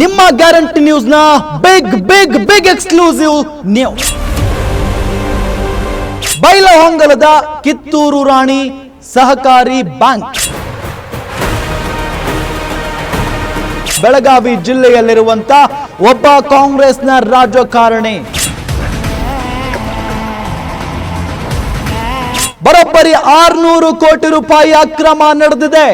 ನಿಮ್ಮ guarantee ನ್ಯೂಸ್ನ big big big exclusive news ಬೈಲಹೊಂಗಲದ Kittur Rani ಸಹಕಾರಿ bank. Belagavi ಜಿಲ್ಲೆಯಲ್ಲಿರುವಂತ ಒಬ್ಬ ಕಾಂಗ್ರೆಸ್ನ ರಾಜಕಾರಣಿ. ಬರೋಬ್ಬರಿ ಆರ್ನೂರು ಕೋಟಿ ರೂಪಾಯಿ ಅಕ್ರಮ ನಡೆದಿದೆ.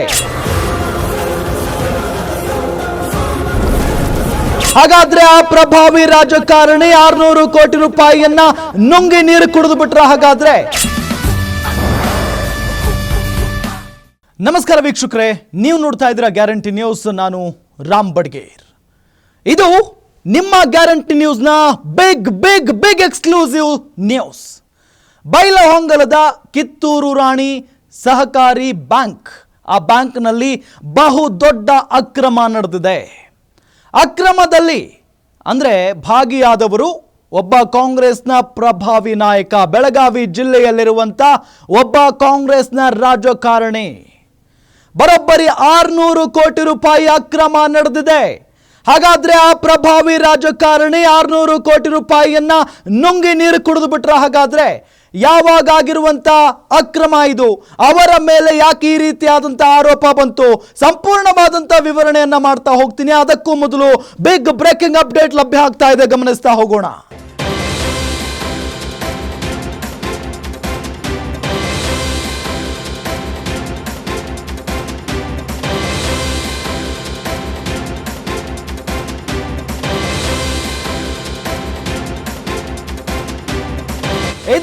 ಹಾಗಾದ್ರೆ ಆ ಪ್ರಭಾವಿ ರಾಜಕಾರಣಿ ಆರ್ನೂರು ಕೋಟಿ ರೂಪಾಯಿಯನ್ನ ನುಂಗಿ ನೀರು ಕುಡಿದು ಬಿಟ್ರ ಹಾಗಾದ್ರೆ? ನಮಸ್ಕಾರ ವೀಕ್ಷಕರೇ, ನೀವು ನೋಡ್ತಾ ಇದ್ದೀರಾ ಗ್ಯಾರಂಟಿ ನ್ಯೂಸ್, ನಾನು ರಾಮ್ ಬಡ್ಗೇರ್. ಇದು ನಿಮ್ಮ guarantee ನ್ಯೂಸ್ನ big big big exclusive news. ಬೈಲಹೊಂಗಲದ Kittur Rani ಸಹಕಾರಿ ಬ್ಯಾಂಕ್. ಆ ಬ್ಯಾಂಕ್ನಲ್ಲಿ ಬಹು ದೊಡ್ಡ ಅಕ್ರಮ ನಡೆದಿದೆ. ಅಕ್ರಮದಲ್ಲಿ, ಅಂದರೆ ಭಾಗಿಯಾದವರು ಒಬ್ಬ ಕಾಂಗ್ರೆಸ್ನ ಪ್ರಭಾವಿ ನಾಯಕ. ಬೆಳಗಾವಿ ಜಿಲ್ಲೆಯಲ್ಲಿರುವಂಥ ಒಬ್ಬ ಕಾಂಗ್ರೆಸ್ನ ರಾಜಕಾರಣಿ. ಬರೋಬ್ಬರಿ ಆರುನೂರು ಕೋಟಿ ರೂಪಾಯಿ ಅಕ್ರಮ ನಡೆದಿದೆ. ಹಾಗಾದ್ರೆ ಆ ಪ್ರಭಾವಿ ರಾಜಕಾರಣಿ ಆರ್ನೂರು ಕೋಟಿ ರೂಪಾಯಿಯನ್ನ ನುಂಗಿ ನೀರು ಕುಡಿದು ಬಿಟ್ರ ಹಾಗಾದ್ರೆ ಯಾವಾಗ ಅಕ್ರಮ ಇದು. ಅವರ ಮೇಲೆ ಯಾಕೆ ಈ ರೀತಿಯಾದಂಥ ಆರೋಪ ಬಂತು? ಸಂಪೂರ್ಣವಾದಂಥ ವಿವರಣೆಯನ್ನ ಮಾಡ್ತಾ ಹೋಗ್ತೀನಿ. ಅದಕ್ಕೂ ಮೊದಲು ಬಿಗ್ ಬ್ರೇಕಿಂಗ್ ಅಪ್ಡೇಟ್ ಲಭ್ಯ ಆಗ್ತಾ ಇದೆ. ಗಮನಿಸ್ತಾ ಹೋಗೋಣ.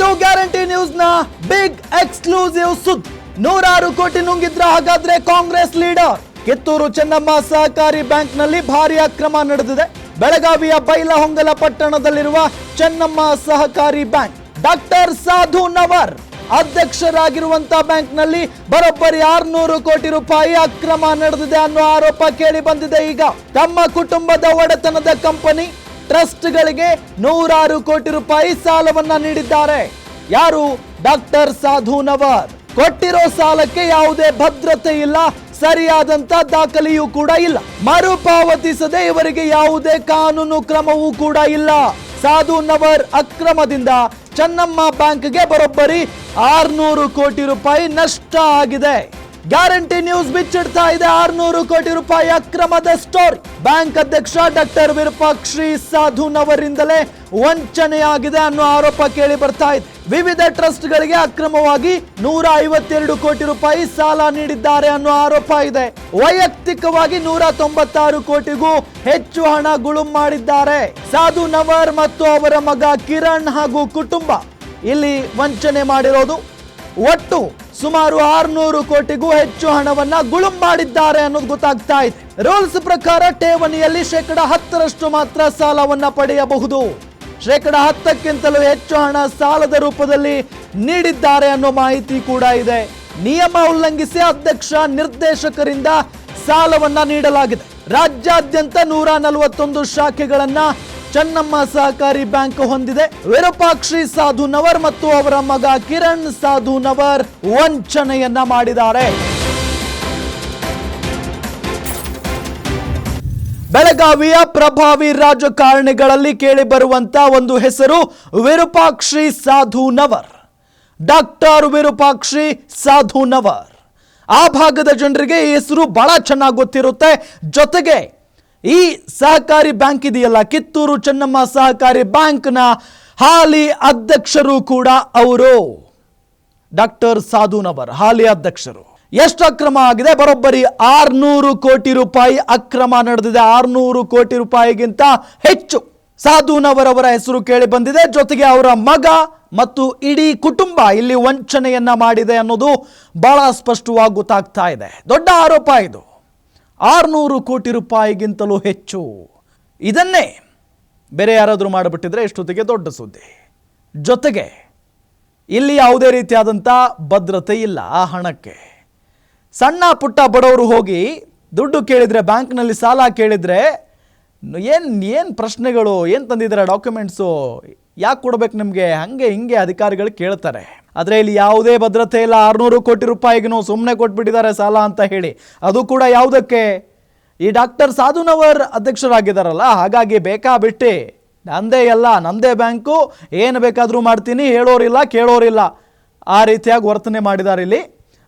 ಇದು ಗ್ಯಾರಂಟಿ ನ್ಯೂಸ್ನ ಬಿಗ್ ಎಕ್ಸ್ಕ್ಲೂಸಿವ್ ಸುದ್. ನೂರಾರು ಕೋಟಿ ನುಂಗಿದ್ರ ಹಾಗಾದ್ರೆ ಕಾಂಗ್ರೆಸ್ ಲೀಡರ್. ಕಿತ್ತೂರು ಚೆನ್ನಮ್ಮ ಸಹಕಾರಿ ಬ್ಯಾಂಕ್ನಲ್ಲಿ ಭಾರಿ ಅಕ್ರಮ ನಡೆದಿದೆ. ಬೆಳಗಾವಿಯ ಬೈಲಹೊಂಗಲ ಪಟ್ಟಣದಲ್ಲಿರುವ ಚೆನ್ನಮ್ಮ ಸಹಕಾರಿ ಬ್ಯಾಂಕ್ ಡಾಕ್ಟರ್ ಸಾಧು ನವರ್ ಅಧ್ಯಕ್ಷರಾಗಿರುವಂತ ಬ್ಯಾಂಕ್ನಲ್ಲಿ ಬರೋಬ್ಬರಿ ಆರ್ನೂರು ಕೋಟಿ ರೂಪಾಯಿ ಅಕ್ರಮ ನಡೆದಿದೆ ಅನ್ನೋ ಆರೋಪ ಕೇಳಿ ಬಂದಿದೆ ಈಗ. ತಮ್ಮ ಕುಟುಂಬದ ಒಡೆತನದ ಕಂಪನಿ ಟ್ರಸ್ಟ್ಗಳಿಗೆ ನೂರಾರು ಕೋಟಿ ರೂಪಾಯಿ ಸಾಲವನ್ನ ನೀಡಿದ್ದಾರೆ. ಯಾರು? ಡಾಕ್ಟರ್ ಸಾಧು ನವಾರ್. ಕೊಟ್ಟಿರೋ ಸಾಲಕ್ಕೆ ಯಾವುದೇ ಭದ್ರತೆ ಇಲ್ಲ, ಸರಿಯಾದಂತ ದಾಖಲೆಯೂ ಕೂಡ ಇಲ್ಲ. ಮರುಪಾವತಿಸದೆ ಇವರಿಗೆ ಯಾವುದೇ ಕಾನೂನು ಕ್ರಮವೂ ಕೂಡ ಇಲ್ಲ. ಸಾಧು ನವರ್ ಅಕ್ರಮದಿಂದ ಚೆನ್ನಮ್ಮ ಬ್ಯಾಂಕ್ಗೆ ಬರೋಬ್ಬರಿ ಆರ್ನೂರು ಕೋಟಿ ರೂಪಾಯಿ ನಷ್ಟ ಆಗಿದೆ. ಗ್ಯಾರಂಟಿ ನ್ಯೂಸ್ ಬಿಚ್ಚಿಡ್ತಾ ಇದೆ. ಆರ್ನೂರು ಕೋಟಿ ರೂಪಾಯಿ ಅಕ್ರಮದ ಸ್ಟೋರಿ. ಬ್ಯಾಂಕ್ ಅಧ್ಯಕ್ಷ ಡಾಕ್ಟರ್ ವಿರೂಪಾಕ್ಷಿ ಸಾಧುನವರಿಂದಲೇ ವಂಚನೆಯಾಗಿದೆ ಅನ್ನೋ ಆರೋಪ ಕೇಳಿ ಬರ್ತಾ ಇದೆ. ವಿವಿಧ ಟ್ರಸ್ಟ್ಗಳಿಗೆ ಅಕ್ರಮವಾಗಿ ನೂರ ಐವತ್ತೆರಡು ಕೋಟಿ ರೂಪಾಯಿ ಸಾಲ ನೀಡಿದ್ದಾರೆ ಅನ್ನೋ ಆರೋಪ ಇದೆ. ವೈಯಕ್ತಿಕವಾಗಿ ನೂರ ತೊಂಬತ್ತಾರು ಕೋಟಿಗೂ ಹೆಚ್ಚು ಹಣ ಗುಳುಂ ಮಾಡಿದ್ದಾರೆ. ಸಾಧು ನವರ್ ಮತ್ತು ಅವರ ಮಗ ಕಿರಣ್ ಹಾಗೂ ಕುಟುಂಬ. ಇಲ್ಲಿ ವಂಚನೆ ಮಾಡಿರೋದು ಒಟ್ಟು ಸುಮಾರು ಆರ್ನೂರು ಕೋಟಿಗೂ ಹೆಚ್ಚು ಹಣವನ್ನ ಗುಳುಂ ಮಾಡಿದ್ದಾರೆ ಅನ್ನೋದು ಗೊತ್ತಾಗ್ತಾ ಇದೆ ರೂಲ್ಸ್ ಪ್ರಕಾರ ಠೇವಣಿಯಲ್ಲಿ ಶೇಕಡ ಹತ್ತರಷ್ಟು ಮಾತ್ರ ಸಾಲವನ್ನ ಪಡೆಯಬಹುದು. ಶೇಕಡ ಹತ್ತಕ್ಕಿಂತಲೂ ಹೆಚ್ಚು ಹಣ ಸಾಲದ ರೂಪದಲ್ಲಿ ನೀಡಿದ್ದಾರೆ ಅನ್ನೋ ಮಾಹಿತಿ ಕೂಡ ಇದೆ. ನಿಯಮ ಉಲ್ಲಂಘಿಸಿ ಅಧ್ಯಕ್ಷ ನಿರ್ದೇಶಕರಿಂದ ಸಾಲವನ್ನ ನೀಡಲಾಗಿದೆ. ರಾಜ್ಯಾದ್ಯಂತ ನೂರ ನಲವತ್ತೊಂದು ಶಾಖೆಗಳನ್ನ ಚೆನ್ನಮ್ಮ ಸಹಕಾರಿ ಬ್ಯಾಂಕ್ ಹೊಂದಿದೆ. ವಿರೂಪಾಕ್ಷಿ ಸಾಧುನವರ್ ಮತ್ತು ಅವರ ಮಗ ಕಿರಣ್ ಸಾಧುನವರ್ ವಂಚನೆಯನ್ನ ಮಾಡಿದ್ದಾರೆ. ಬೆಳಗಾವಿಯ ಪ್ರಭಾವಿ ರಾಜಕಾರಣಿಗಳಲ್ಲಿ ಕೇಳಿಬರುವಂತ ಒಂದು ಹೆಸರು ವಿರೂಪಾಕ್ಷಿ ಸಾಧುನವರ್. ಡಾಕ್ಟರ್ ವಿರೂಪಾಕ್ಷಿ ಸಾಧುನವರ್. ಆ ಭಾಗದ ಜನರಿಗೆ ಈ ಹೆಸರು ಬಹಳ ಚೆನ್ನಾಗಿ ಗೊತ್ತಿರುತ್ತೆ. ಜೊತೆಗೆ ಈ ಸಹಕಾರಿ ಬ್ಯಾಂಕ್ ಇದೆಯಲ್ಲ? ಕಿತ್ತೂರು ಚೆನ್ನಮ್ಮ ಸಹಕಾರಿ ಬ್ಯಾಂಕ್ನ ಹಾಲಿ ಅಧ್ಯಕ್ಷರು ಕೂಡ ಅವರು. ಡಾಕ್ಟರ್ ಸಾಧುನವರ್, ಹಾಲಿ ಅಧ್ಯಕ್ಷರು. ಎಷ್ಟು ಅಕ್ರಮ ಆಗಿದೆ? ಬರೋಬ್ಬರಿ ಆರ್ನೂರು ಕೋಟಿ ರೂಪಾಯಿ ಅಕ್ರಮ ನಡೆದಿದೆ. ಆರ್ನೂರು ಕೋಟಿ ರೂಪಾಯಿಗಿಂತ ಹೆಚ್ಚು. ಸಾಧುನವರ್ ಅವರ ಹೆಸರು ಕೇಳಿ ಬಂದಿದೆ. ಜೊತೆಗೆ ಅವರ ಮಗ ಮತ್ತು ಇಡೀ ಕುಟುಂಬ ಇಲ್ಲಿ ವಂಚನೆಯನ್ನ ಮಾಡಿದೆ ಅನ್ನೋದು ಬಹಳ ಸ್ಪಷ್ಟವಾಗಿ ಗೊತ್ತಾಗ್ತಾ ಇದೆ. ದೊಡ್ಡ ಆರೋಪ ಇದು. ಆರ್ನೂರು ಕೋಟಿ ರೂಪಾಯಿಗಿಂತಲೂ ಹೆಚ್ಚು. ಇದನ್ನೇ ಬೇರೆ ಯಾರಾದರೂ ಮಾಡಿಬಿಟ್ಟಿದ್ರೆ ಎಷ್ಟೊತ್ತಿಗೆ ದೊಡ್ಡ ಸುದ್ದಿ. ಜೊತೆಗೆ ಇಲ್ಲಿ ಯಾವುದೇ ರೀತಿಯಾದಂಥ ಭದ್ರತೆ ಇಲ್ಲ ಆ ಹಣಕ್ಕೆ. ಸಣ್ಣ ಪುಟ್ಟ ಬಡವರು ಹೋಗಿ ದುಡ್ಡು ಕೇಳಿದರೆ ಬ್ಯಾಂಕ್ನಲ್ಲಿ ಸಾಲ ಕೇಳಿದರೆ ಏನು ಏನು ಪ್ರಶ್ನೆಗಳು, ಏನು ತಂದಿದ್ದಾರೆ ಡಾಕ್ಯುಮೆಂಟ್ಸು? ಯಾಕೆ ಕೊಡ್ಬೇಕು ನಿಮಗೆ? ಹಾಗೆ ಹಿಂಗೆ ಅಧಿಕಾರಿಗಳು ಕೇಳ್ತಾರೆ. ಆದರೆ ಇಲ್ಲಿ ಯಾವುದೇ ಭದ್ರತೆ ಇಲ್ಲ. ಆರುನೂರು ಕೋಟಿ ರೂಪಾಯಿಗೂ ಸುಮ್ಮನೆ ಕೊಟ್ಬಿಟ್ಟಿದ್ದಾರೆ ಸಾಲ ಅಂತ ಹೇಳಿ. ಅದು ಕೂಡ ಯಾವುದಕ್ಕೆ? ಈ ಡಾಕ್ಟರ್ ಸಾಧುನವರ್ ಅಧ್ಯಕ್ಷರಾಗಿದ್ದಾರಲ್ಲ, ಹಾಗಾಗಿ ಬೇಕಾ ಬಿಟ್ಟು. ನಂದೇ ಎಲ್ಲ, ನಂದೇ ಬ್ಯಾಂಕು. ಏನು ಬೇಕಾದರೂ ಮಾಡ್ತೀನಿ, ಹೇಳೋರಿಲ್ಲ, ಕೇಳೋರಿಲ್ಲ. ಆ ರೀತಿಯಾಗಿ ವರ್ತನೆ ಮಾಡಿದ್ದಾರೆ ಇಲ್ಲಿ.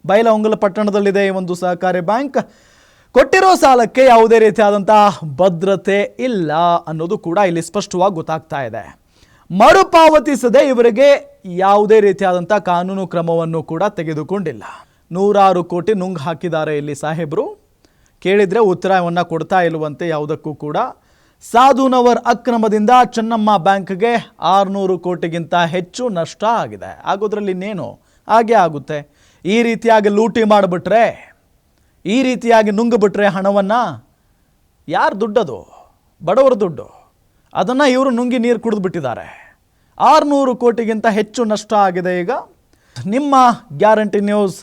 ಬೈಲಹೊಂಗಲ ಪಟ್ಟಣದಲ್ಲಿದೆ ಈ ಒಂದು ಸಹಕಾರಿ ಬ್ಯಾಂಕ್. ಕೊಟ್ಟಿರೋ ಸಾಲಕ್ಕೆ ಯಾವುದೇ ರೀತಿಯಾದಂಥ ಭದ್ರತೆ ಇಲ್ಲ ಅನ್ನೋದು ಕೂಡ ಇಲ್ಲಿ ಸ್ಪಷ್ಟವಾಗಿ ಗೊತ್ತಾಗ್ತಾ ಇದೆ. ಮರುಪಾವತಿಸದೆ ಇವರಿಗೆ ಯಾವುದೇ ರೀತಿಯಾದಂಥ ಕಾನೂನು ಕ್ರಮವನ್ನು ಕೂಡ ತೆಗೆದುಕೊಂಡಿಲ್ಲ. ನೂರಾರು ಕೋಟಿ ನುಂಗ್ ಹಾಕಿದ್ದಾರೆ ಇಲ್ಲಿ ಸಾಹೇಬರು. ಕೇಳಿದರೆ ಉತ್ತರವನ್ನು ಕೊಡ್ತಾ ಇಲ್ಲವಂತೆ ಯಾವುದಕ್ಕೂ ಕೂಡ. ಸಾಧುನವರ್ ಅಕ್ರಮದಿಂದ ಚೆನ್ನಮ್ಮ ಬ್ಯಾಂಕ್ಗೆ ಆರುನೂರು ಕೋಟಿಗಿಂತ ಹೆಚ್ಚು ನಷ್ಟ ಆಗಿದೆ. ಆಗೋದ್ರಲ್ಲಿ ಇನ್ನೇನು? ಹಾಗೆ ಆಗುತ್ತೆ. ಈ ರೀತಿಯಾಗಿ ಲೂಟಿ ಮಾಡಿಬಿಟ್ರೆ, ಈ ರೀತಿಯಾಗಿ ನುಂಗಿಬಿಟ್ರೆ ಹಣವನ್ನು ಯಾರು ದುಡ್ಡದು? ಬಡವರ ದುಡ್ಡು. ಅದನ್ನು ಇವರು ನುಂಗಿ ನೀರು ಕುಡಿದು ಬಿಟ್ಟಿದ್ದಾರೆ. ಆರುನೂರು ಕೋಟಿಗಿಂತ ಹೆಚ್ಚು ನಷ್ಟ ಆಗಿದೆ ಈಗ. ನಿಮ್ಮ ಗ್ಯಾರಂಟಿ ನ್ಯೂಸ್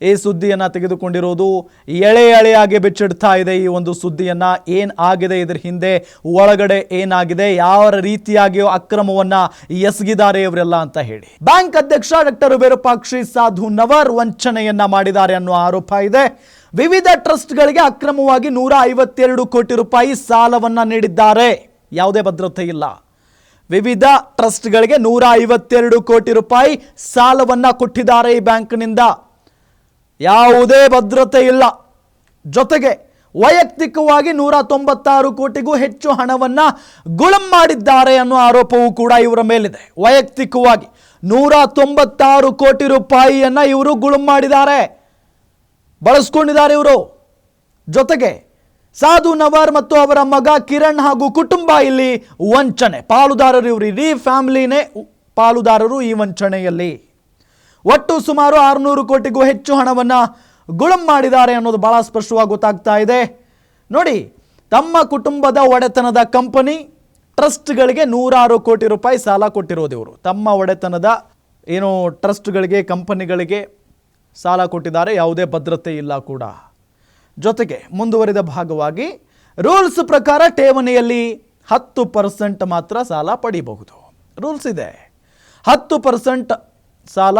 ಈ ಸುದ್ದಿಯನ್ನು ತೆಗೆದುಕೊಂಡಿರೋದು ಎಳೆ ಎಳೆಯಾಗಿ ಬಿಚ್ಚಿಡ್ತಾ ಇದೆ ಈ ಒಂದು ಸುದ್ದಿಯನ್ನು. ಏನು ಆಗಿದೆ ಇದರ ಹಿಂದೆ? ಒಳಗಡೆ ಏನಾಗಿದೆ? ಯಾವ ರೀತಿಯಾಗಿಯೋ ಅಕ್ರಮವನ್ನು ಎಸಗಿದ್ದಾರೆ ಇವರೆಲ್ಲ ಅಂತ ಹೇಳಿ. ಬ್ಯಾಂಕ್ ಅಧ್ಯಕ್ಷ ಡಾಕ್ಟರ್ ವಿರೂಪಾಕ್ಷಿ ಸಾಧು ನವರ್ ವಂಚನೆಯನ್ನ ಮಾಡಿದ್ದಾರೆ ಅನ್ನೋ ಆರೋಪ ಇದೆ. ವಿವಿಧ ಟ್ರಸ್ಟ್ಗಳಿಗೆ ಅಕ್ರಮವಾಗಿ ನೂರ ಐವತ್ತೆರಡು ಕೋಟಿ ರೂಪಾಯಿ ಸಾಲವನ್ನು ನೀಡಿದ್ದಾರೆ. ಯಾವುದೇ ಭದ್ರತೆ ಇಲ್ಲ. ವಿವಿಧ ಟ್ರಸ್ಟ್ಗಳಿಗೆ ನೂರ ಐವತ್ತೆರಡು ಕೋಟಿ ರೂಪಾಯಿ ಸಾಲವನ್ನು ಕೊಟ್ಟಿದ್ದಾರೆ ಈ ಬ್ಯಾಂಕ್ನಿಂದ. ಯಾವುದೇ ಭದ್ರತೆ ಇಲ್ಲ. ಜೊತೆಗೆ ವೈಯಕ್ತಿಕವಾಗಿ ನೂರ ತೊಂಬತ್ತಾರು ಕೋಟಿಗೂ ಹೆಚ್ಚು ಹಣವನ್ನು ಗುಳಂ ಮಾಡಿದ್ದಾರೆ ಅನ್ನೋ ಆರೋಪವೂ ಕೂಡ ಇವರ ಮೇಲಿದೆ. ವೈಯಕ್ತಿಕವಾಗಿ ನೂರ ತೊಂಬತ್ತಾರು ಕೋಟಿ ರೂಪಾಯಿಯನ್ನು ಇವರು ಗುಳುಂ ಮಾಡಿದ್ದಾರೆ. ಬಳಸ್ಕೊಂಡಿದ್ದಾರೆ ಇವರು. ಜೊತೆಗೆ ಸಾಧು ನವಾರ್ ಮತ್ತು ಅವರ ಮಗ ಕಿರಣ್ ಹಾಗೂ ಕುಟುಂಬ ಇಲ್ಲಿ ವಂಚನೆ. ಪಾಲುದಾರರು ಇವರು ಇಡೀ ಫ್ಯಾಮಿಲಿನೇ ಪಾಲುದಾರರು ಈ ವಂಚನೆಯಲ್ಲಿ. ಒಟ್ಟು ಸುಮಾರು ಆರುನೂರು ಕೋಟಿಗೂ ಹೆಚ್ಚು ಹಣವನ್ನು ಗುಳಂ ಮಾಡಿದ್ದಾರೆ ಅನ್ನೋದು ಬಹಳ ಸ್ಪಷ್ಟವಾಗಿ ಗೊತ್ತಾಗ್ತಾ ಇದೆ. ನೋಡಿ, ತಮ್ಮ ಕುಟುಂಬದ ಒಡೆತನದ ಕಂಪನಿ ಟ್ರಸ್ಟ್ಗಳಿಗೆ ನೂರಾರು ಕೋಟಿ ರೂಪಾಯಿ ಸಾಲ ಕೊಟ್ಟಿರೋದು ಇವರು. ತಮ್ಮ ಒಡೆತನದ ಏನು ಟ್ರಸ್ಟ್ಗಳಿಗೆ, ಕಂಪನಿಗಳಿಗೆ ಸಾಲ ಕೊಟ್ಟಿದ್ದಾರೆ, ಯಾವುದೇ ಭದ್ರತೆ ಇಲ್ಲ ಕೂಡ. ಜೊತೆಗೆ ಮುಂದುವರಿದ ಭಾಗವಾಗಿ ರೂಲ್ಸ್ ಪ್ರಕಾರ ಠೇವಣಿಯಲ್ಲಿ ಹತ್ತು ಪರ್ಸೆಂಟ್ ಮಾತ್ರ ಸಾಲ ಪಡಿಬಹುದು. ರೂಲ್ಸ್ ಇದೆ. ಹತ್ತು ಪರ್ಸೆಂಟ್ ಸಾಲ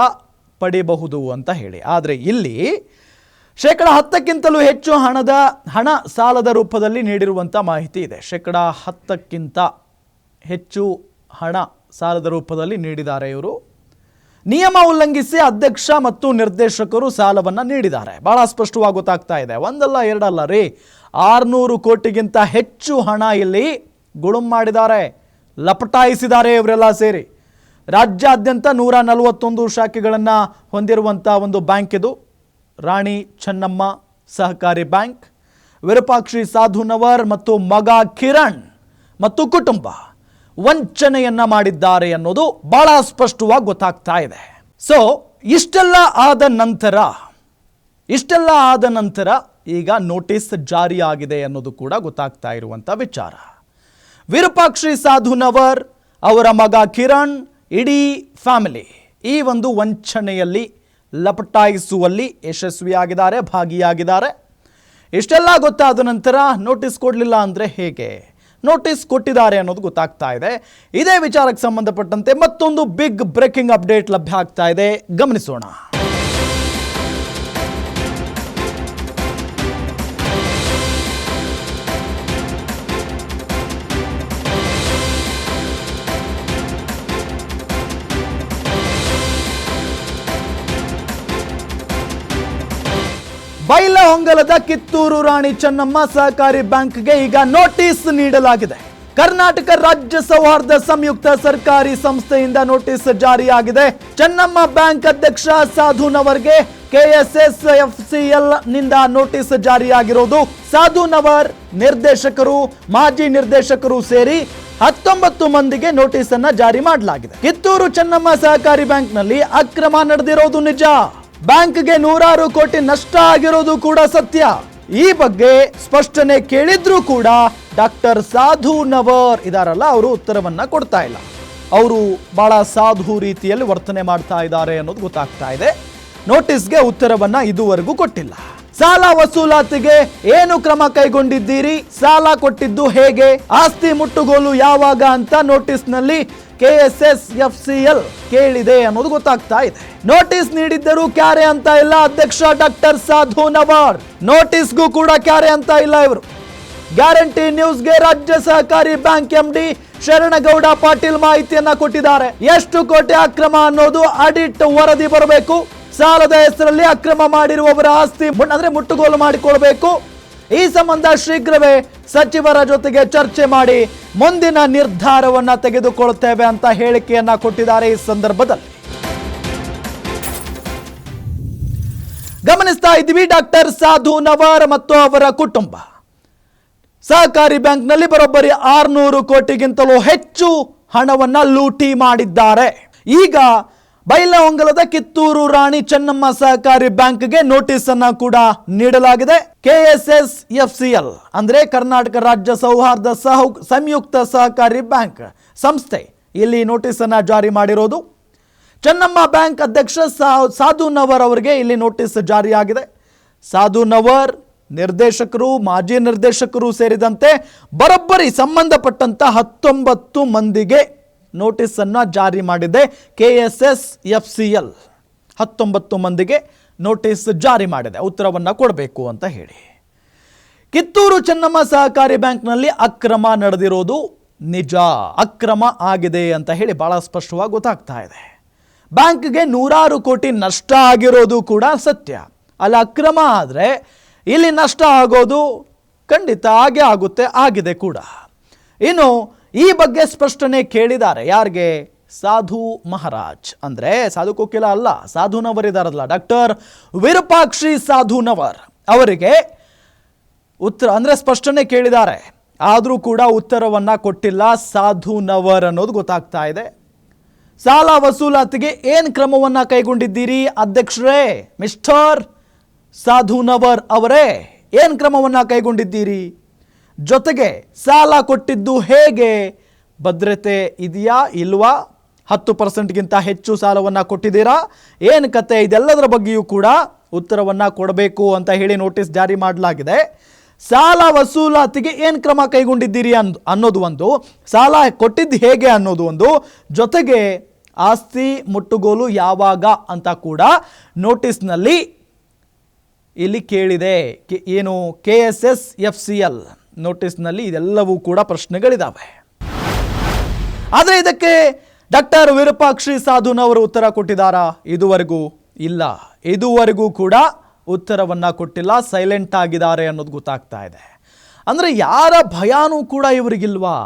ಪಡಿಬಹುದು ಅಂತ ಹೇಳಿ. ಆದರೆ ಇಲ್ಲಿ ಶೇಕಡ ಹತ್ತಕ್ಕಿಂತಲೂ ಹೆಚ್ಚು ಹಣದ, ಹಣ ಸಾಲದ ರೂಪದಲ್ಲಿ ನೀಡಿರುವಂಥ ಮಾಹಿತಿ ಇದೆ. ಶೇಕಡ ಹತ್ತಕ್ಕಿಂತ ಹೆಚ್ಚು ಹಣ ಸಾಲದ ರೂಪದಲ್ಲಿ ನೀಡಿದ್ದಾರೆ ಇವರು. ನಿಯಮ ಉಲ್ಲಂಘಿಸಿ ಅಧ್ಯಕ್ಷ ಮತ್ತು ನಿರ್ದೇಶಕರು ಸಾಲವನ್ನು ನೀಡಿದ್ದಾರೆ. ಬಹಳ ಸ್ಪಷ್ಟವಾಗಿ ಗೊತ್ತಾಗ್ತಾ ಇದೆ. ಒಂದಲ್ಲ, ಎರಡಲ್ಲ ರೀ. ಆರುನೂರು ಕೋಟಿಗಿಂತ ಹೆಚ್ಚು ಹಣ ಇಲ್ಲಿ ಗುಳುಂ ಮಾಡಿದ್ದಾರೆ. ಲಪಟಾಯಿಸಿದ್ದಾರೆ ಇವರೆಲ್ಲ ಸೇರಿ. ರಾಜ್ಯಾದ್ಯಂತ ನೂರ ನಲವತ್ತೊಂದು ಶಾಖೆಗಳನ್ನು ಹೊಂದಿರುವಂಥ ಒಂದು ಬ್ಯಾಂಕ್ ಇದು. ರಾಣಿ ಚೆನ್ನಮ್ಮ ಸಹಕಾರಿ ಬ್ಯಾಂಕ್, ವಿರೂಪಾಕ್ಷಿ ಸಾಧುನವರ್ ಮತ್ತು ಮಗ ಕಿರಣ್ ಮತ್ತು ಕುಟುಂಬ. ವಂಚನೆಯನ್ನ ಮಾಡಿದ್ದಾರೆ ಅನ್ನೋದು ಬಹಳ ಸ್ಪಷ್ಟವಾಗಿ ಗೊತ್ತಾಗ್ತಾ ಇದೆ. ಸೊ ಇಷ್ಟೆಲ್ಲ ಆದ ನಂತರ, ಇಷ್ಟೆಲ್ಲ ಆದ ನಂತರ ಈಗ ನೋಟಿಸ್ ಜಾರಿಯಾಗಿದೆ ಅನ್ನೋದು ಕೂಡ ಗೊತ್ತಾಗ್ತಾ ಇರುವಂಥ ವಿಚಾರ. ವಿರೂಪಾಕ್ಷಿ ಸಾಧುನವರ್, ಅವರ ಮಗ ಕಿರಣ್, ಇಡೀ ಫ್ಯಾಮಿಲಿ ಈ ಒಂದು ವಂಚನೆಯಲ್ಲಿ ಲಪಟಾಯಿಸುವಲ್ಲಿ ಯಶಸ್ವಿಯಾಗಿದ್ದಾರೆ, ಭಾಗಿಯಾಗಿದ್ದಾರೆ. ಇಷ್ಟೆಲ್ಲ ಗೊತ್ತಾದ ನಂತರ ನೋಟಿಸ್ ಕೊಡಲಿಲ್ಲ ಅಂದರೆ ಹೇಗೆ? ನೋಟಿಸ್ ಕೊಟ್ಟಿದ್ದಾರೆ ಅನ್ನೋದು ಗೊತ್ತಾಗ್ತಾ ಇದೆ. ಇದೇ ವಿಚಾರಕ್ಕೆ ಸಂಬಂಧಪಟ್ಟಂತೆ ಮತ್ತೊಂದು ಬಿಗ್ ಬ್ರೇಕಿಂಗ್ ಅಪ್ಡೇಟ್ ಲಭ್ಯ ಆಗ್ತಾ ಇದೆ. ಗಮನಿಸೋಣ. ಬೈಲಹೊಂಗಲದ ಕಿತ್ತೂರು ರಾಣಿ ಚೆನ್ನಮ್ಮ ಸಹಕಾರಿ ಬ್ಯಾಂಕ್ಗೆ ಈಗ ನೋಟಿಸ್ ನೀಡಲಾಗಿದೆ. ಕರ್ನಾಟಕ ರಾಜ್ಯ ಸೌಹಾರ್ದ ಸಂಯುಕ್ತ ಸರ್ಕಾರಿ ಸಂಸ್ಥೆಯಿಂದ ನೋಟಿಸ್ ಜಾರಿಯಾಗಿದೆ. ಚೆನ್ನಮ್ಮ ಬ್ಯಾಂಕ್ ಅಧ್ಯಕ್ಷ ಸಾಧುನವರ್ಗೆ ಕೆಎಸ್ಎಸ್ ಎಫ್ಸಿಎಲ್ನಿಂದ ನೋಟಿಸ್ ಜಾರಿಯಾಗಿರೋದು ಸಾಧುನವರ್ ನಿರ್ದೇಶಕರು, ಮಾಜಿ ನಿರ್ದೇಶಕರು ಸೇರಿ ಹತ್ತೊಂಬತ್ತು ಮಂದಿಗೆ ನೋಟಿಸ್ ಅನ್ನ ಜಾರಿ ಮಾಡಲಾಗಿದೆ. ಕಿತ್ತೂರು ಚೆನ್ನಮ್ಮ ಸಹಕಾರಿ ಬ್ಯಾಂಕ್ನಲ್ಲಿ ಅಕ್ರಮ ನಡೆದಿರೋದು ನಿಜ. ಬ್ಯಾಂಕ್ಗೆ ನೂರಾರು ಕೋಟಿ ನಷ್ಟ ಆಗಿರೋದು ಕೂಡ ಸತ್ಯ. ಈ ಬಗ್ಗೆ ಸ್ಪಷ್ಟನೆ ಕೇಳಿದ್ರೂ ಕೂಡ ಡಾಕ್ಟರ್ ಸಾಧು ನವರ್ ಇದಾರಲ್ಲ, ಅವರು ಉತ್ತರವನ್ನ ಕೊಡ್ತಾ ಇಲ್ಲ. ಅವರು ಬಹಳ ಸಾಧು ರೀತಿಯಲ್ಲಿ ವರ್ತನೆ ಮಾಡ್ತಾ ಇದ್ದಾರೆ ಅನ್ನೋದು ಗೊತ್ತಾಗ್ತಾ ಇದೆ. ನೋಟಿಸ್ಗೆ ಉತ್ತರವನ್ನ ಇದುವರೆಗೂ ಕೊಟ್ಟಿಲ್ಲ. ಸಾಲ ವಸೂಲಾತಿಗೆ ಏನು ಕ್ರಮ ಕೈಗೊಂಡಿದ್ದೀರಿ? ಸಾಲ ಕೊಟ್ಟಿದ್ದು ಹೇಗೆ? ಆಸ್ತಿ ಮುಟ್ಟುಗೋಲು ಯಾವಾಗ ಅಂತ ನೋಟಿಸ್ನಲ್ಲಿ ಕೆಎಸ್ಎಸ್ ಎಫ್ ಸಿ ಎಲ್ ಕೇಳಿದೆ ಅನ್ನೋದು ಗೊತ್ತಾಗ್ತಾ ಇದೆ. ನೋಟಿಸ್ ನೀಡಿದ್ದರೂ ಕ್ಯಾರೆ ಅಂತ ಇಲ್ಲ, ಅಧ್ಯಕ್ಷ ಡಾಕ್ಟರ್ ಸಾಧು ನವಾರ್. ನೋಟಿಸ್ಗೂ ಕೂಡ ಕ್ಯಾರೆ ಅಂತ ಇಲ್ಲ ಇವರು. ಗ್ಯಾರಂಟಿ ನ್ಯೂಸ್ಗೆ ರಾಜ್ಯ ಸಹಕಾರಿ ಬ್ಯಾಂಕ್ ಎಂಡಿ ಶರಣಗೌಡ ಪಾಟೀಲ್ ಮಾಹಿತಿಯನ್ನ ಕೊಟ್ಟಿದ್ದಾರೆ. ಎಷ್ಟು ಕೋಟಿ ಅಕ್ರಮ ಅನ್ನೋದು ಆಡಿಟ್ ವರದಿ ಬರಬೇಕು. ಸಾಲದ ಹೆಸರಲ್ಲಿ ಅಕ್ರಮ ಮಾಡಿರುವವರ ಆಸ್ತಿ ಅಂದ್ರೆ ಮುಟ್ಟುಗೋಲು ಮಾಡಿಕೊಳ್ಬೇಕು. ಈ ಸಂಬಂಧ ಶೀಘ್ರವೇ ಸಚಿವರ ಜೊತೆಗೆ ಚರ್ಚೆ ಮಾಡಿ ಮುಂದಿನ ನಿರ್ಧಾರವನ್ನು ತೆಗೆದುಕೊಳ್ಳುತ್ತೇವೆ ಅಂತ ಹೇಳಿಕೆಯನ್ನ ಕೊಟ್ಟಿದ್ದಾರೆ ಈ ಸಂದರ್ಭದಲ್ಲಿ. ಗಮನಿಸ್ತಾ ಇದ್ದೀವಿ ಡಾಕ್ಟರ್ ಸಾಧು ನವಾರ್ ಮತ್ತು ಅವರ ಕುಟುಂಬ. ಸಹಕಾರಿ ಬ್ಯಾಂಕ್ನಲ್ಲಿ ಬರೋಬ್ಬರಿ ಆರ್ನೂರು ಕೋಟಿಗಿಂತಲೂ ಹೆಚ್ಚು ಹಣವನ್ನ ಲೂಟಿ ಮಾಡಿದ್ದಾರೆ. ಈಗ ಬೈಲಹೊಂಗಲದ ಕಿತ್ತೂರು ರಾಣಿ ಚೆನ್ನಮ್ಮ ಸಹಕಾರಿ ಬ್ಯಾಂಕ್ಗೆ ನೋಟಿಸ್ ಅನ್ನ ಕೂಡ ನೀಡಲಾಗಿದೆ. ಕೆಎಸ್ಎಸ್ ಎಫ್ ಸಿ ಎಲ್ ಅಂದ್ರೆ ಕರ್ನಾಟಕ ರಾಜ್ಯ ಸೌಹಾರ್ದ ಸಹ, ಸಂಯುಕ್ತ ಸಹಕಾರಿ ಬ್ಯಾಂಕ್ ಸಂಸ್ಥೆ, ಇಲ್ಲಿ ನೋಟಿಸ್ ಅನ್ನ ಜಾರಿ ಮಾಡಿರೋದು. ಚೆನ್ನಮ್ಮ ಬ್ಯಾಂಕ್ ಅಧ್ಯಕ್ಷ ಸಾಧು ನವರ್ ಅವರಿಗೆ ಇಲ್ಲಿ ನೋಟಿಸ್ ಜಾರಿಯಾಗಿದೆ. ಸಾಧು ನವರ್ ನಿರ್ದೇಶಕರು, ಮಾಜಿ ನಿರ್ದೇಶಕರು ಸೇರಿದಂತೆ ಬರೋಬ್ಬರಿ ಸಂಬಂಧಪಟ್ಟಂತ ಹತ್ತೊಂಬತ್ತು ಮಂದಿಗೆ ನೋಟಿಸ್ ಅನ್ನ ಜಾರಿ ಮಾಡಿದೆ K S S F C L ಹತ್ತೊಂಬತ್ತು ಮಂದಿಗೆ ನೋಟಿಸ್ ಜಾರಿ ಮಾಡಿದೆ. ಉತ್ತರವನ್ನು ಕೊಡಬೇಕು ಅಂತ ಹೇಳಿ. ಕಿತ್ತೂರು ಚೆನ್ನಮ್ಮ ಸಹಕಾರಿ ಬ್ಯಾಂಕ್ನಲ್ಲಿ ಅಕ್ರಮ ನಡೆದಿರೋದು ನಿಜ. ಅಕ್ರಮ ಆಗಿದೆ ಅಂತ ಹೇಳಿ ಬಹಳ ಸ್ಪಷ್ಟವಾಗಿ ಗೊತ್ತಾಗ್ತಾ ಇದೆ. ಬ್ಯಾಂಕ್ಗೆ ನೂರಾರು ಕೋಟಿ ನಷ್ಟ ಆಗಿರೋದು ಕೂಡ ಸತ್ಯ. ಅಲ್ಲಿ ಅಕ್ರಮ ಆದರೆ ಇಲ್ಲಿ ನಷ್ಟ ಆಗೋದು ಖಂಡಿತ ಹಾಗೆ ಆಗುತ್ತೆ, ಆಗಿದೆ ಕೂಡ. ಇನ್ನು ಈ ಬಗ್ಗೆ ಸ್ಪಷ್ಟನೆ ಕೇಳಿದ್ದಾರೆ. ಯಾರಿಗೆ? ಸಾಧು ಮಹಾರಾಜ್. ಅಂದ್ರೆ ಸಾಧು ಕೋಕಿಲ ಅಲ್ಲ ಸಾಧುನವರಿದಾರಲ್ಲ ಡಾಕ್ಟರ್ ವಿರೂಪಾಕ್ಷಿ ಸಾಧುನವರ್ ಅವರಿಗೆ ಉತ್ತರ, ಅಂದ್ರೆ ಸ್ಪಷ್ಟನೆ ಕೇಳಿದ್ದಾರೆ. ಆದರೂ ಕೂಡ ಉತ್ತರವನ್ನ ಕೊಟ್ಟಿಲ್ಲ ಸಾಧುನವರ್ ಅನ್ನೋದು ಗೊತ್ತಾಗ್ತಾ ಇದೆ. ಸಾಲ ವಸೂಲಾತಿಗೆ ಏನ್ ಕ್ರಮವನ್ನ ಕೈಗೊಂಡಿದ್ದೀರಿ ಅಧ್ಯಕ್ಷರೇ? ಮಿಸ್ಟರ್ ಸಾಧುನವರ್ ಅವರೇ, ಏನ್ ಕ್ರಮವನ್ನ ಕೈಗೊಂಡಿದ್ದೀರಿ? ಜೊತೆಗೆ ಸಾಲ ಕೊಟ್ಟಿದ್ದು ಹೇಗೆ? ಭದ್ರತೆ ಇದೆಯಾ ಇಲ್ವಾ? ಹತ್ತು ಪರ್ಸೆಂಟ್ಗಿಂತ ಹೆಚ್ಚು ಸಾಲವನ್ನು ಕೊಟ್ಟಿದ್ದೀರಾ? ಏನು ಕತೆ? ಇದೆಲ್ಲದರ ಬಗ್ಗೆಯೂ ಕೂಡ ಉತ್ತರವನ್ನು ಕೊಡಬೇಕು ಅಂತ ಹೇಳಿ ನೋಟಿಸ್ ಜಾರಿ ಮಾಡಲಾಗಿದೆ. ಸಾಲ ವಸೂಲಾತಿಗೆ ಏನು ಕ್ರಮ ಕೈಗೊಂಡಿದ್ದೀರಿ ಅನ್ ಅನ್ನೋದು ಒಂದು, ಸಾಲ ಕೊಟ್ಟಿದ್ದು ಹೇಗೆ ಅನ್ನೋದು ಒಂದು, ಜೊತೆಗೆ ಆಸ್ತಿ ಮುಟ್ಟುಗೋಲು ಯಾವಾಗ ಅಂತ ಕೂಡ ನೋಟಿಸ್ನಲ್ಲಿ ಇಲ್ಲಿ ಕೇಳಿದೆ. ಏನು K S S F C L. ನೋಟಿಸ್ನಲ್ಲಿ ಇದೆಲ್ಲವೂ ಕೂಡ ಪ್ರಶ್ನೆಗಳಿದ್ದಾವೆ ಆದರೆ ಇದಕ್ಕೆ ಡಾಕ್ಟರ್ ವಿರೂಪಾಕ್ಷಿ ಸಾಧುನವರು ಉತ್ತರ ಕೊಟ್ಟಿದ್ದಾರಾ? ಇದುವರೆಗೂ ಇಲ್ಲ. ಇದುವರೆಗೂ ಕೂಡ ಉತ್ತರವನ್ನು ಕೊಟ್ಟಿಲ್ಲ ಸೈಲೆಂಟ್ ಆಗಿದ್ದಾರೆ ಅನ್ನೋದು ಗೊತ್ತಾಗ್ತಾ ಇದೆ. ಅಂದರೆ ಯಾರ ಭಯಾನೂ ಕೂಡ ಇವರಿಗಿಲ್ವಾ?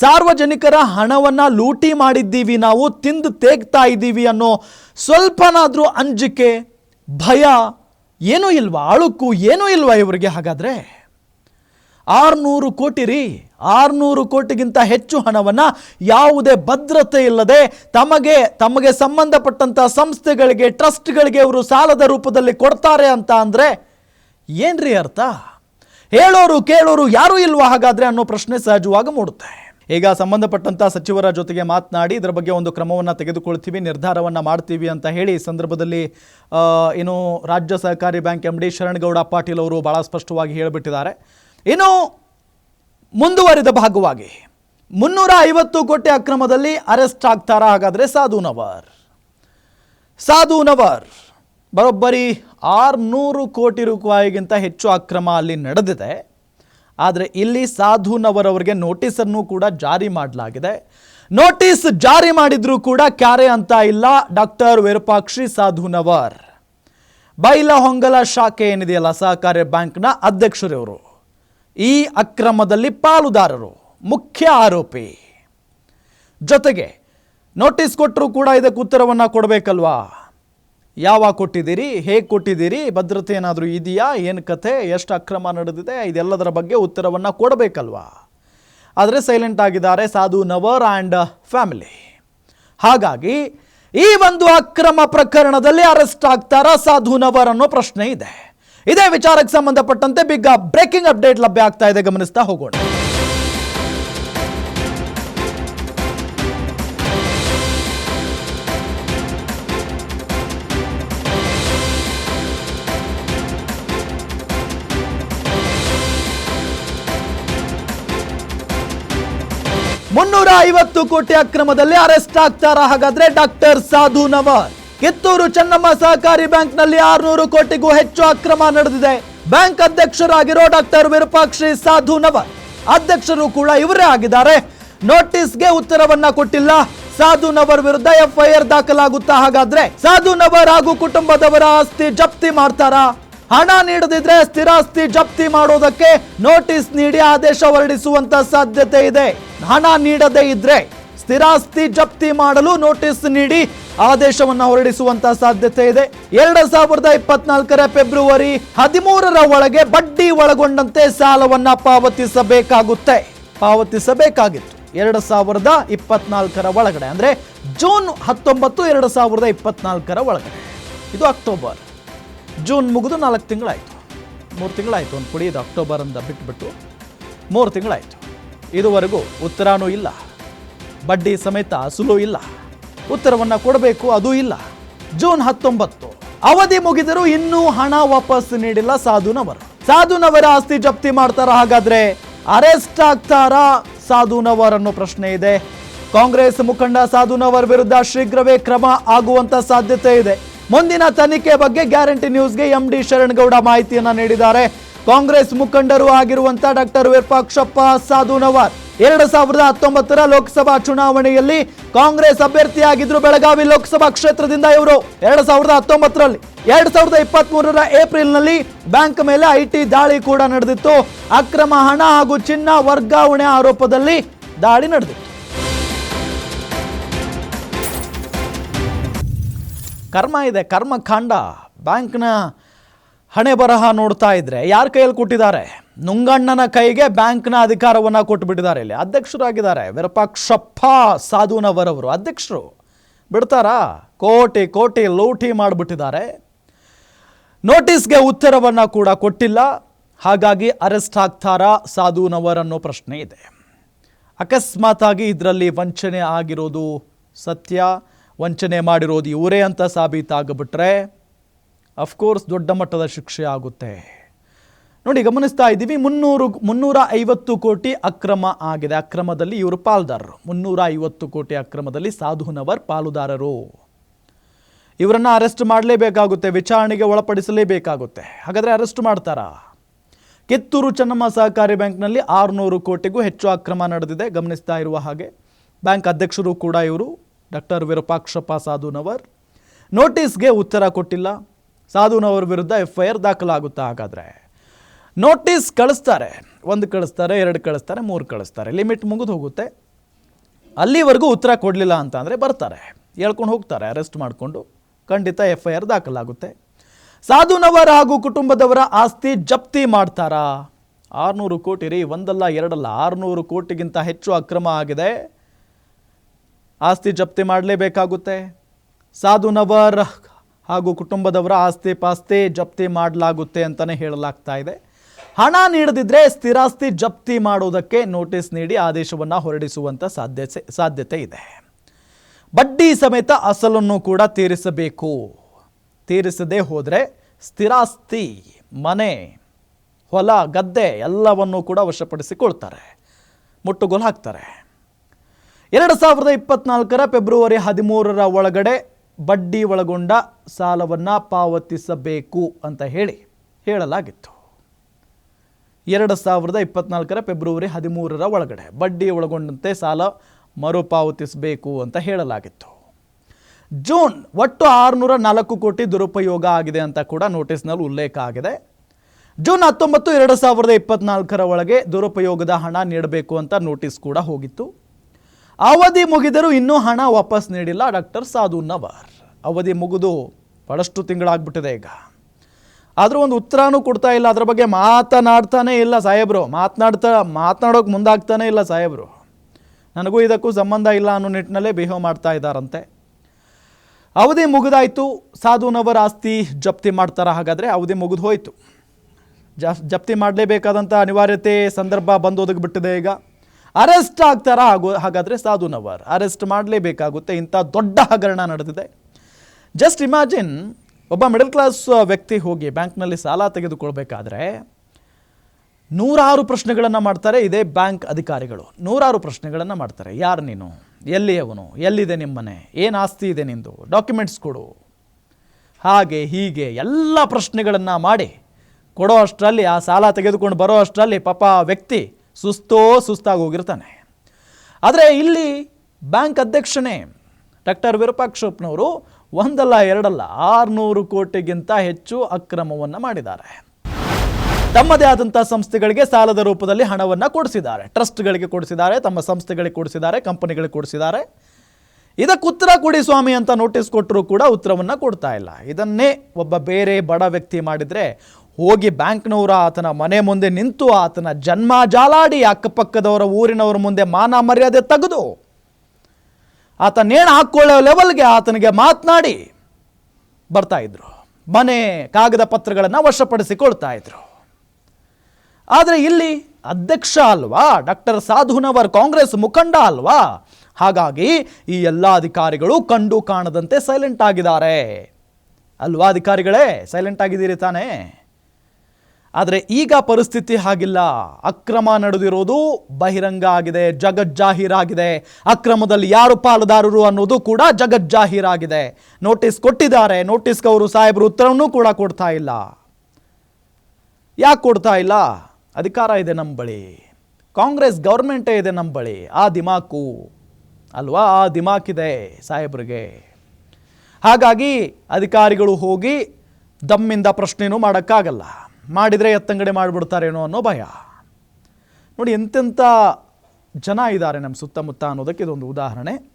ಸಾರ್ವಜನಿಕರ ಹಣವನ್ನ ಲೂಟಿ ಮಾಡಿದ್ದೀವಿ ನಾವು, ತಿಂದು ತೇಗ್ತಾ ಇದ್ದೀವಿ ಅನ್ನೋ ಸ್ವಲ್ಪನಾದರೂ ಅಂಜಿಕೆ, ಭಯ ಏನೂ ಇಲ್ವಾ? ಅಳುಕು ಏನೂ ಇಲ್ವಾ ಇವರಿಗೆ ಹಾಗಾದ್ರೆ? ಆರ್ನೂರು ಕೋಟಿ ರೀ. ಆರುನೂರು ಕೋಟಿಗಿಂತ ಹೆಚ್ಚು ಹಣವನ್ನು ಯಾವುದೇ ಭದ್ರತೆ ಇಲ್ಲದೆ ತಮಗೆ ತಮಗೆ ಸಂಬಂಧಪಟ್ಟಂಥ ಸಂಸ್ಥೆಗಳಿಗೆ, ಟ್ರಸ್ಟ್ಗಳಿಗೆ ಅವರು ಸಾಲದ ರೂಪದಲ್ಲಿ ಕೊಡ್ತಾರೆ ಅಂತ ಅಂದರೆ ಏನ್ರಿ ಅರ್ಥ? ಹೇಳೋರು ಕೇಳೋರು ಯಾರೂ ಇಲ್ವಾ ಹಾಗಾದರೆ ಅನ್ನೋ ಪ್ರಶ್ನೆ ಸಹಜವಾಗಿ ಮೂಡುತ್ತೆ. ಈಗ ಸಂಬಂಧಪಟ್ಟಂಥ ಸಚಿವರ ಜೊತೆಗೆ ಮಾತನಾಡಿ, ಇದರ ಬಗ್ಗೆ ಒಂದು ಕ್ರಮವನ್ನು ತೆಗೆದುಕೊಳ್ತೀವಿ, ನಿರ್ಧಾರವನ್ನು ಮಾಡ್ತೀವಿ ಅಂತ ಹೇಳಿ ಈ ಸಂದರ್ಭದಲ್ಲಿ ಏನು ರಾಜ್ಯ ಸಹಕಾರಿ bank M D Sharanagouda Patil ಅವರು ಭಾಳ ಸ್ಪಷ್ಟವಾಗಿ ಹೇಳಿಬಿಟ್ಟಿದ್ದಾರೆ. ಇನ್ನು ಮುಂದುವರಿದ ಭಾಗವಾಗಿ ಮುನ್ನೂರ ಐವತ್ತು ಕೋಟಿ ಅಕ್ರಮದಲ್ಲಿ ಅರೆಸ್ಟ್ ಆಗ್ತಾರಾ ಹಾಗಾದರೆ ಸಾಧು ನವರ್. ಸಾಧು ನವರ್, ಬರೋಬ್ಬರಿ ಆರುನೂರು ಕೋಟಿ ರೂಪಾಯಿಗಿಂತ ಹೆಚ್ಚು ಅಕ್ರಮ ಅಲ್ಲಿ ನಡೆದಿದೆ. ಆದರೆ ಇಲ್ಲಿ ಸಾಧು ನವರ್ ಅವರಿಗೆ ನೋಟಿಸನ್ನು ಕೂಡ ಜಾರಿ ಮಾಡಲಾಗಿದೆ. ನೋಟಿಸ್ ಜಾರಿ ಮಾಡಿದರೂ ಕೂಡ ಕ್ಯಾರೆ ಅಂತ ಇಲ್ಲ. ಡಾಕ್ಟರ್ ವಿರೂಪಾಕ್ಷಿ ಸಾಧು ಬೈಲ ಬೈಲಹೊಂಗಲ ಶಾಖೆ ಏನಿದೆಯಲ್ಲ, ಸಹಕಾರಿ ಬ್ಯಾಂಕ್ನ ಅಧ್ಯಕ್ಷರಿವರು. ಈ ಅಕ್ರಮದಲ್ಲಿ ಪಾಲುದಾರರು, ಮುಖ್ಯ ಆರೋಪಿ. ಜೊತೆಗೆ ನೋಟಿಸ್ ಕೊಟ್ಟರು ಕೂಡ ಇದಕ್ಕೆ ಉತ್ತರವನ್ನು ಕೊಡಬೇಕಲ್ವಾ? ಯಾವಾಗ ಕೊಟ್ಟಿದ್ದೀರಿ, ಹೇಗೆ ಕೊಟ್ಟಿದ್ದೀರಿ, ಭದ್ರತೆ ಏನಾದರೂ ಇದೆಯಾ, ಏನು ಕಥೆ, ಎಷ್ಟು ಅಕ್ರಮ ನಡೆದಿದೆ, ಇದೆಲ್ಲದರ ಬಗ್ಗೆ ಉತ್ತರವನ್ನು ಕೊಡಬೇಕಲ್ವಾ? ಆದರೆ ಸೈಲೆಂಟ್ ಆಗಿದ್ದಾರೆ ಸಾಧು ನವರ್ ಆ್ಯಂಡ್ ಫ್ಯಾಮಿಲಿ. ಹಾಗಾಗಿ ಈ ಒಂದು ಅಕ್ರಮ ಪ್ರಕರಣದಲ್ಲಿ ಅರೆಸ್ಟ್ ಆಗ್ತಾರಾ ಸಾಧು ನವರ್ ಅನ್ನೋ ಪ್ರಶ್ನೆ ಇದೆ. ಇದೇ ವಿಚಾರಕ್ಕೆ ಸಂಬಂಧಪಟ್ಟಂತೆ ಬಿಗ್ ಬ್ರೇಕಿಂಗ್ ಅಪ್ಡೇಟ್ ಲಭ್ಯ ಆಗ್ತಾ ಇದೆ. ಗಮನಿಸ್ತಾ ಹೋಗೋಣ. ಮುನ್ನೂರ ಐವತ್ತು ಕೋಟಿ ಅಕ್ರಮದಲ್ಲಿ ಅರೆಸ್ಟ್ ಆಗ್ತಾರ ಹಾಗಾದ್ರೆ ಡಾಕ್ಟರ್ ಸಾಧು ನವರ್ ಕಿತ್ತೂರು ಚೆನ್ನಮ್ಮ ಸಹಕಾರಿ ಬ್ಯಾಂಕ್ನಲ್ಲಿ ಆರುನೂರು ಕೋಟಿಗೂ ಹೆಚ್ಚು ಅಕ್ರಮ ನಡೆದಿದೆ. ಬ್ಯಾಂಕ್ ಅಧ್ಯಕ್ಷರಾಗಿರೋ ಡಾಕ್ಟರ್ ವಿರೂಪಾಕ್ಷಿ ಸಾಧು ನವರ್ ಅಧ್ಯಕ್ಷರು ಕೂಡ ಇವರೇ ಆಗಿದ್ದಾರೆ. ನೋಟಿಸ್ಗೆ ಉತ್ತರವನ್ನ ಕೊಟ್ಟಿಲ್ಲ. ಸಾಧು ನವರ್ ವಿರುದ್ಧ ಎಫ್ಐಆರ್ ದಾಖಲಾಗುತ್ತಾ ಹಾಗಾದ್ರೆ ಸಾಧು ನವರ್ ಹಾಗೂ ಕುಟುಂಬದವರ ಆಸ್ತಿ ಜಪ್ತಿ ಮಾಡ್ತಾರಾ? ಹಣ ನೀಡದಿದ್ರೆ ಸ್ಥಿರಾಸ್ತಿ ಜಪ್ತಿ ಮಾಡೋದಕ್ಕೆ ನೋಟಿಸ್ ನೀಡಿ ಆದೇಶ ಹೊರಡಿಸುವಂತ ಸಾಧ್ಯತೆ ಇದೆ. ಹಣ ನೀಡದೇ ಇದ್ರೆ ಸ್ಥಿರಾಸ್ತಿ ಜಪ್ತಿ ಮಾಡಲು ನೋಟಿಸ್ ನೀಡಿ ಆದೇಶವನ್ನ ಹೊರಡಿಸುವಂತ ಸಾಧ್ಯತೆ ಇದೆ. ಎರಡು ಸಾವಿರದ ಇಪ್ಪತ್ನಾಲ್ಕರ ಫೆಬ್ರವರಿ ಹದಿಮೂರರ ಒಳಗೆ ಬಡ್ಡಿ ಒಳಗೊಂಡಂತೆ ಸಾಲವನ್ನ ಪಾವತಿಸಬೇಕಾಗುತ್ತೆ. ಪಾವತಿಸಬೇಕಾಗಿತ್ತು. ಎರಡು ಸಾವಿರದ ಇಪ್ಪತ್ನಾಲ್ಕರ ಒಳಗಡೆ, ಅಂದ್ರೆ ಜೂನ್ ಹತ್ತೊಂಬತ್ತು ಎರಡು ಸಾವಿರದ ಇಪ್ಪತ್ನಾಲ್ಕರ ಒಳಗಡೆ. ಇದು ಅಕ್ಟೋಬರ್. ಜೂನ್ ಮುಗಿದು ನಾಲ್ಕು ತಿಂಗಳಾಯಿತು. ಮೂರು ತಿಂಗಳಾಯಿತು ಒಂದು ಪುಡಿ ಇದು ಅಕ್ಟೋಬರ್ ಅಂತ ಬಿಟ್ಬಿಟ್ಟು ಮೂರು ತಿಂಗಳಾಯಿತು. ಇದುವರೆಗೂ ಉತ್ತರನೂ ಇಲ್ಲ. ಬಡ್ಡಿ ಸಮೇತ ಅಸಲು ಇಲ್ಲ. ಉತ್ತರವನ್ನ ಕೊಡಬೇಕು, ಅದು ಇಲ್ಲ. ಜೂನ್ ಹತ್ತೊಂಬತ್ತು, ಅವಧಿ ಮುಗಿದರೂ ಇನ್ನೂ ಹಣ ವಾಪಸ್ ನೀಡಿಲ್ಲ ಸಾಧುನವರು. ಸಾಧುನವರ ಆಸ್ತಿ ಜಪ್ತಿ ಮಾಡ್ತಾರ ಹಾಗಾದ್ರೆ ಅರೆಸ್ಟ್ ಆಗ್ತಾರ ಸಾಧುನವರ್ ಅನ್ನೋ ಪ್ರಶ್ನೆ ಇದೆ. ಕಾಂಗ್ರೆಸ್ ಮುಖಂಡ ಸಾಧುನವರ್ ವಿರುದ್ಧ ಶೀಘ್ರವೇ ಕ್ರಮ ಆಗುವಂತ ಸಾಧ್ಯತೆ ಇದೆ. ಮುಂದಿನ ತನಿಖೆ ಬಗ್ಗೆ ಗ್ಯಾರಂಟಿ ನ್ಯೂಸ್ಗೆ ಎಂ ಡಿ ಶರಣಗೌಡ ಮಾಹಿತಿಯನ್ನ ನೀಡಿದ್ದಾರೆ. ಕಾಂಗ್ರೆಸ್ ಮುಖಂಡರು ಆಗಿರುವಂತ ಡಾಕ್ಟರ್ ವಿರೂಪಾಕ್ಷಪ್ಪ ಸಾಧುನವರ್. ಎರಡು ಸಾವಿರದ ಹತ್ತೊಂಬತ್ತರ ಲೋಕಸಭಾ ಚುನಾವಣೆಯಲ್ಲಿ ಕಾಂಗ್ರೆಸ್ ಅಭ್ಯರ್ಥಿಯಾಗಿದ್ರು ಬೆಳಗಾವಿ ಲೋಕಸಭಾ ಕ್ಷೇತ್ರದಿಂದ ಇವರು. ಎರಡು ಸಾವಿರದ ಹತ್ತೊಂಬತ್ತರಲ್ಲಿ, ಎರಡ್ ಸಾವಿರದ ಇಪ್ಪತ್ತ್ ಮೂರರ ಏಪ್ರಿಲ್ನಲ್ಲಿ ಬ್ಯಾಂಕ್ ಮೇಲೆ ಐಟಿ ದಾಳಿ ಕೂಡ ನಡೆದಿತ್ತು. ಅಕ್ರಮ ಹಣ ಹಾಗೂ ಚಿನ್ನ ವರ್ಗಾವಣೆ ಆರೋಪದಲ್ಲಿ ದಾಳಿ ನಡೆದಿತ್ತು. ಕರ್ಮ ಇದೆ, ಕರ್ಮಕಾಂಡ. ಬ್ಯಾಂಕ್ನ ಹಣೆ ಬರಹ ನೋಡ್ತಾ ಇದ್ರೆ ಯಾರ ಕೈಯಲ್ಲಿ ಕೊಟ್ಟಿದ್ದಾರೆ? ನುಂಗಣ್ಣನ ಕೈಗೆ ಬ್ಯಾಂಕ್ನ ಅಧಿಕಾರವನ್ನ ಕೊಟ್ಟುಬಿಟ್ಟಿದ್ದಾರೆ ಇಲ್ಲಿ. ಅಧ್ಯಕ್ಷರಾಗಿದ್ದಾರೆ. ವಿರೂಪಾಕ್ಷಪ್ಪ ಸಾಧುನವರವರು. ಅಧ್ಯಕ್ಷರು, ಬಿಡ್ತಾರಾ? ಕೋಟಿ ಕೋಟಿ ಲೂಟಿ ಮಾಡಿಬಿಟ್ಟಿದ್ದಾರೆ. ನೋಟಿಸ್ಗೆ ಉತ್ತರವನ್ನ ಕೂಡ ಕೊಟ್ಟಿಲ್ಲ. ಹಾಗಾಗಿ ಅರೆಸ್ಟ್ ಆಗ್ತಾರಾ ಸಾಧುನವರ್ ಅನ್ನೋ ಪ್ರಶ್ನೆ ಇದೆ. ಅಕಸ್ಮಾತ್ ಆಗಿ ಇದರಲ್ಲಿ ವಂಚನೆ ಆಗಿರೋದು ಸತ್ಯ. ವಂಚನೆ ಮಾಡಿರೋದು ಇವರೇ ಅಂತ ಸಾಬೀತಾಗ್ಬಿಟ್ರೆ ಅಫ್ಕೋರ್ಸ್ ದೊಡ್ಡ ಮಟ್ಟದ ಶಿಕ್ಷೆ ಆಗುತ್ತೆ. ನೋಡಿ, ಗಮನಿಸ್ತಾ ಇದ್ದೀವಿ, ಮುನ್ನೂರು ಮುನ್ನೂರ ಐವತ್ತು ಕೋಟಿ ಅಕ್ರಮ ಆಗಿದೆ. ಅಕ್ರಮದಲ್ಲಿ ಇವರು ಪಾಲ್ದಾರರು. ಮುನ್ನೂರ ಐವತ್ತು ಕೋಟಿ ಅಕ್ರಮದಲ್ಲಿ ಸಾಧುನವರ್ ಪಾಲುದಾರರು. ಇವರನ್ನು ಅರೆಸ್ಟ್ ಮಾಡಲೇಬೇಕಾಗುತ್ತೆ, ವಿಚಾರಣೆಗೆ ಒಳಪಡಿಸಲೇಬೇಕಾಗುತ್ತೆ. ಹಾಗಾದರೆ ಅರೆಸ್ಟ್ ಮಾಡ್ತಾರಾ? ಕಿತ್ತೂರು ಚೆನ್ನಮ್ಮ ಸಹಕಾರಿ ಬ್ಯಾಂಕ್ನಲ್ಲಿ ಆರುನೂರು ಕೋಟಿಗೂ ಹೆಚ್ಚು ಅಕ್ರಮ ನಡೆದಿದೆ. ಗಮನಿಸ್ತಾ ಇರುವ ಹಾಗೆ, ಬ್ಯಾಂಕ್ ಅಧ್ಯಕ್ಷರು ಕೂಡ ಇವರು. ಡಾಕ್ಟರ್ ವಿರೂಪಾಕ್ಷಪ್ಪ ಸಾಧುನವರ್. ನೋಟಿಸ್ಗೆ ಉತ್ತರ ಕೊಟ್ಟಿಲ್ಲ. ಸಾಧುನವರ್ ವಿರುದ್ಧ ಎಫ್ ಐ ಆರ್ ದಾಖಲಾಗುತ್ತಾ ಹಾಗಾದರೆ? ನೋಟಿಸ್ ಕಳಿಸ್ತಾರೆ. ಒಂದು ಕಳಿಸ್ತಾರೆ, ಎರಡು ಕಳಿಸ್ತಾರೆ, ಮೂರು ಕಳಿಸ್ತಾರೆ. ಲಿಮಿಟ್ ಮುಗಿದು ಹೋಗುತ್ತೆ. ಅಲ್ಲಿವರೆಗೂ ಉತ್ತರ ಕೊಡಲಿಲ್ಲ ಅಂತ ಅಂದರೆ ಬರ್ತಾರೆ. ಹೇಳ್ಕೊಂಡು ಹೋಗ್ತಾರೆ ಅರೆಸ್ಟ್ ಮಾಡಿಕೊಂಡು. ಖಂಡಿತ ಎಫ್ ಐ ಆರ್ ದಾಖಲಾಗುತ್ತೆ. ಸಾಧುನವರ ಹಾಗೂ ಕುಟುಂಬದವರ ಆಸ್ತಿ ಜಪ್ತಿ ಮಾಡ್ತಾರಾ? ಆರುನೂರು ಕೋಟಿ ರೀ, ಒಂದಲ್ಲ, ಎರಡಲ್ಲ, ಆರುನೂರು ಕೋಟಿಗಿಂತ ಹೆಚ್ಚು ಅಕ್ರಮ ಆಗಿದೆ. ಆಸ್ತಿ ಜಪ್ತಿ ಮಾಡಲೇಬೇಕಾಗುತ್ತೆ. ಸಾಧುನವರ್ ಹಾಗೂ ಕುಟುಂಬದವರ ಆಸ್ತಿ ಪಾಸ್ತಿ ಜಪ್ತಿ ಮಾಡಲಾಗುತ್ತೆ ಅಂತಲೇ ಹೇಳಲಾಗ್ತಾ ಇದೆ. ಹಣ ನೀಡದಿದ್ದರೆ ಸ್ಥಿರಾಸ್ತಿ ಜಪ್ತಿ ಮಾಡುವುದಕ್ಕೆ ನೋಟಿಸ್ ನೀಡಿ ಆದೇಶವನ್ನು ಹೊರಡಿಸುವಂಥ ಸಾಧ್ಯತೆ ಸಾಧ್ಯತೆ ಇದೆ. ಬಡ್ಡಿ ಸಮೇತ ಅಸಲನ್ನು ಕೂಡ ತೀರಿಸಬೇಕು. ತೀರಿಸದೇ ಹೋದರೆ ಸ್ಥಿರಾಸ್ತಿ, ಮನೆ, ಹೊಲ, ಗದ್ದೆ ಎಲ್ಲವನ್ನೂ ಕೂಡ ವಶಪಡಿಸಿಕೊಳ್ತಾರೆ. ಮುಟ್ಟುಗೋಲು ಹಾಕ್ತಾರೆ. ಎರಡು ಸಾವಿರದ ಇಪ್ಪತ್ನಾಲ್ಕರ ಫೆಬ್ರವರಿ ಹದಿಮೂರರ ಒಳಗಡೆ ಬಡ್ಡಿ ಒಳಗೊಂಡ ಸಾಲವನ್ನು ಪಾವತಿಸಬೇಕು ಅಂತ ಹೇಳಿ ಹೇಳಲಾಗಿತ್ತು. ಎರಡು ಸಾವಿರದ ಇಪ್ಪತ್ನಾಲ್ಕರ ಫೆಬ್ರವರಿ ಹದಿಮೂರರ ಒಳಗಡೆ ಬಡ್ಡಿ ಒಳಗೊಂಡಂತೆ ಸಾಲ ಮರುಪಾವತಿಸಬೇಕು ಅಂತ ಹೇಳಲಾಗಿತ್ತು. ಜೂನ್ ಒಟ್ಟು ಆರುನೂರ ನಾಲ್ಕು ಕೋಟಿ ದುರುಪಯೋಗ ಆಗಿದೆ ಅಂತ ಕೂಡ ನೋಟಿಸ್ನಲ್ಲಿ ಉಲ್ಲೇಖ ಆಗಿದೆ. ಜೂನ್ ಹತ್ತೊಂಬತ್ತು ಎರಡು ಸಾವಿರದ ಇಪ್ಪತ್ನಾಲ್ಕರ ಒಳಗೆ ದುರುಪಯೋಗದ ಹಣ ನೀಡಬೇಕು ಅಂತ ನೋಟಿಸ್ ಕೂಡ ಹೋಗಿತ್ತು. ಅವಧಿ ಮುಗಿದರೂ ಇನ್ನೂ ಹಣ ವಾಪಸ್ ನೀಡಿಲ್ಲ ಡಾಕ್ಟರ್ ಸಾಧು ನವರ್. ಅವಧಿ ಮುಗಿದು ಭಾಳಷ್ಟು ತಿಂಗಳಾಗ್ಬಿಟ್ಟಿದೆ ಈಗ. ಆದರೂ ಒಂದು ಉತ್ತರನೂ ಕೊಡ್ತಾ ಇಲ್ಲ. ಅದರ ಬಗ್ಗೆ ಮಾತನಾಡ್ತಾನೇ ಇಲ್ಲ ಸಾಹೇಬರು. ಮಾತನಾಡ್ತಾ, ಮಾತನಾಡೋಕೆ ಮುಂದಾಗ್ತಾನೇ ಇಲ್ಲ ಸಾಹೇಬರು. ನನಗೂ ಇದಕ್ಕೂ ಸಂಬಂಧ ಇಲ್ಲ ಅನ್ನೋ ನಿಟ್ಟಿನಲ್ಲೇ ಬಿಹೇವ್ ಮಾಡ್ತಾ ಇದ್ದಾರಂತೆ. ಅವಧಿ ಮುಗಿದಾಯಿತು. ಸಾಧುನವರ ಆಸ್ತಿ ಜಪ್ತಿ ಮಾಡ್ತಾರ. ಹಾಗಾದರೆ ಅವಧಿ ಮುಗಿದು ಹೋಯಿತು. ಜಪ್ತಿ ಮಾಡಲೇಬೇಕಾದಂಥ ಅನಿವಾರ್ಯತೆ ಸಂದರ್ಭ ಬಂದೋದಕ್ಕೆ ಬಿಟ್ಟಿದೆ ಈಗ. ಅರೆಸ್ಟ್ ಆಗ್ತಾರ ಹಾಗೂ ಹಾಗಾದರೆ ಸಾಧುನವರ್ ಅರೆಸ್ಟ್ ಮಾಡಲೇಬೇಕಾಗುತ್ತೆ. ಇಂಥ ದೊಡ್ಡ ಹಗರಣ ನಡೆದಿದೆ. ಜಸ್ಟ್ ಇಮ್ಯಾಜಿನ್ ಒಬ್ಬ ಮಿಡಲ್ ಕ್ಲಾಸ್ ವ್ಯಕ್ತಿ ಹೋಗಿ ಬ್ಯಾಂಕ್ನಲ್ಲಿ ಸಾಲ ತೆಗೆದುಕೊಳ್ಬೇಕಾದ್ರೆ ನೂರಾರು ಪ್ರಶ್ನೆಗಳನ್ನು ಮಾಡ್ತಾರೆ, ಇದೇ ಬ್ಯಾಂಕ್ ಅಧಿಕಾರಿಗಳು. ನೂರಾರು ಪ್ರಶ್ನೆಗಳನ್ನು ಮಾಡ್ತಾರೆ. ಯಾರು ನೀನು? ಎಲ್ಲಿಯವನು ಎಲ್ಲಿದೆ ನಿಮ್ಮನೆ? ಏನು ಆಸ್ತಿ ಇದೆ ನಿಂದು? ಡಾಕ್ಯುಮೆಂಟ್ಸ್ ಕೊಡು. ಹಾಗೆ, ಹೀಗೆ ಎಲ್ಲ ಪ್ರಶ್ನೆಗಳನ್ನು ಮಾಡಿ ಕೊಡೋ ಅಷ್ಟರಲ್ಲಿ, ಆ ಸಾಲ ತೆಗೆದುಕೊಂಡು ಬರೋ ಅಷ್ಟರಲ್ಲಿ ಪಾಪ ವ್ಯಕ್ತಿ ಸುಸ್ತೋ ಸುಸ್ತಾಗಿ ಹೋಗಿರ್ತಾನೆ. ಆದರೆ ಇಲ್ಲಿ ಬ್ಯಾಂಕ್ ಅಧ್ಯಕ್ಷನೇ ಡಾಕ್ಟರ್ ವಿರೂಪಾಕ್ಷಪ್ಪನವರು ಒಂದಲ್ಲ, ಎರಡಲ್ಲ, ಆರುನೂರು ಕೋಟಿಗಿಂತ ಹೆಚ್ಚು ಅಕ್ರಮವನ್ನು ಮಾಡಿದ್ದಾರೆ. ತಮ್ಮದೇ ಆದಂಥ ಸಂಸ್ಥೆಗಳಿಗೆ ಸಾಲದ ರೂಪದಲ್ಲಿ ಹಣವನ್ನು ಕೊಡಿಸಿದ್ದಾರೆ. ಟ್ರಸ್ಟ್ಗಳಿಗೆ ಕೊಡಿಸಿದ್ದಾರೆ, ತಮ್ಮ ಸಂಸ್ಥೆಗಳಿಗೆ ಕೊಡಿಸಿದ್ದಾರೆ, ಕಂಪನಿಗಳಿಗೆ ಕೊಡಿಸಿದ್ದಾರೆ. ಇದಕ್ಕೆ ಉತ್ತರ ಕೊಡಿ ಸ್ವಾಮಿ ಅಂತ ನೋಟಿಸ್ ಕೊಟ್ಟರೂ ಕೂಡ ಉತ್ತರವನ್ನು ಕೊಡ್ತಾ ಇಲ್ಲ. ಇದನ್ನೇ ಒಬ್ಬ ಬೇರೆ ಬಡ ವ್ಯಕ್ತಿ ಮಾಡಿದರೆ ಹೋಗಿ ಬ್ಯಾಂಕ್ನವರ ಆತನ ಮನೆ ಮುಂದೆ ನಿಂತು ಆತನ ಜನ್ಮ ಜಾಲಾಡಿ ಅಕ್ಕಪಕ್ಕದವರ ಊರಿನವರ ಮುಂದೆ ಮಾನ ಮರ್ಯಾದೆ ತೆಗೆದು ಆತ ನೇಣು ಹಾಕ್ಕೊಳ್ಳೋ ಲೆವೆಲ್ಗೆ ಆತನಿಗೆ ಮಾತನಾಡಿ ಬರ್ತಾ ಇದ್ರು. ಮನೆ ಕಾಗದ ಪತ್ರಗಳನ್ನು ವಶಪಡಿಸಿಕೊಳ್ತಾ ಇದ್ರು ಆದರೆ ಇಲ್ಲಿ ಅಧ್ಯಕ್ಷ ಅಲ್ವಾ, ಡಾಕ್ಟರ್ ಸಾಧುನವರ್ ಕಾಂಗ್ರೆಸ್ ಮುಖಂಡ ಅಲ್ವಾ? ಹಾಗಾಗಿ ಈ ಎಲ್ಲ ಅಧಿಕಾರಿಗಳು ಕಂಡು ಕಾಣದಂತೆ ಸೈಲೆಂಟ್ ಆಗಿದ್ದಾರೆ. ಅಲ್ವಾ ಅಧಿಕಾರಿಗಳೇ ಸೈಲೆಂಟ್ ಆಗಿದ್ದೀರಿ ತಾನೇ? ಆದರೆ ಈಗ ಪರಿಸ್ಥಿತಿ ಹಾಗಿಲ್ಲ. ಅಕ್ರಮ ನಡೆದಿರೋದು ಬಹಿರಂಗ ಆಗಿದೆ ಜಗಜ್ಜಾಹೀರಾಗಿದೆ ಅಕ್ರಮದಲ್ಲಿ ಯಾರು ಪಾಲುದಾರರು ಅನ್ನೋದು ಕೂಡ ಜಗಜ್ಜಾಹೀರಾಗಿದೆ ನೋಟಿಸ್ ಕೊಟ್ಟಿದ್ದಾರೆ ನೋಟಿಸ್ಗೆ ಅವರು ಸಾಹೇಬರು ಉತ್ತರವನ್ನು ಕೂಡ ಕೊಡ್ತಾ ಇಲ್ಲ. ಯಾಕೆ ಕೊಡ್ತಾ ಇಲ್ಲ? ಅಧಿಕಾರ ಇದೆ ನಮ್ಮ ಬಳಿ. ಕಾಂಗ್ರೆಸ್ ಗೌರ್ಮೆಂಟೇ ಇದೆ ನಮ್ಮ ಬಳಿ. ಆ ದಿಮಾಕು. ಅಲ್ವಾ? ಆ ದಿಮಾಕಿದೆ ಸಾಹೇಬ್ರಿಗೆ. ಹಾಗಾಗಿ ಅಧಿಕಾರಿಗಳು ಹೋಗಿ ದಮ್ಮಿಂದ ಪ್ರಶ್ನೆನೂ ಮಾಡೋಕ್ಕಾಗಲ್ಲ. ಮಾಡಿದರೆ ಎತ್ತಂಗಡಿ ಮಾಡಿಬಿಡ್ತಾರೇನೋ ಅನ್ನೋ ಭಯ. ನೋಡಿ, ಎಂತೆಂಥ ಜನ ಇದ್ದಾರೆ ನಮ್ಮ ಸುತ್ತಮುತ್ತ ಅನ್ನೋದಕ್ಕೆ ಇದೊಂದು ಉದಾಹರಣೆ.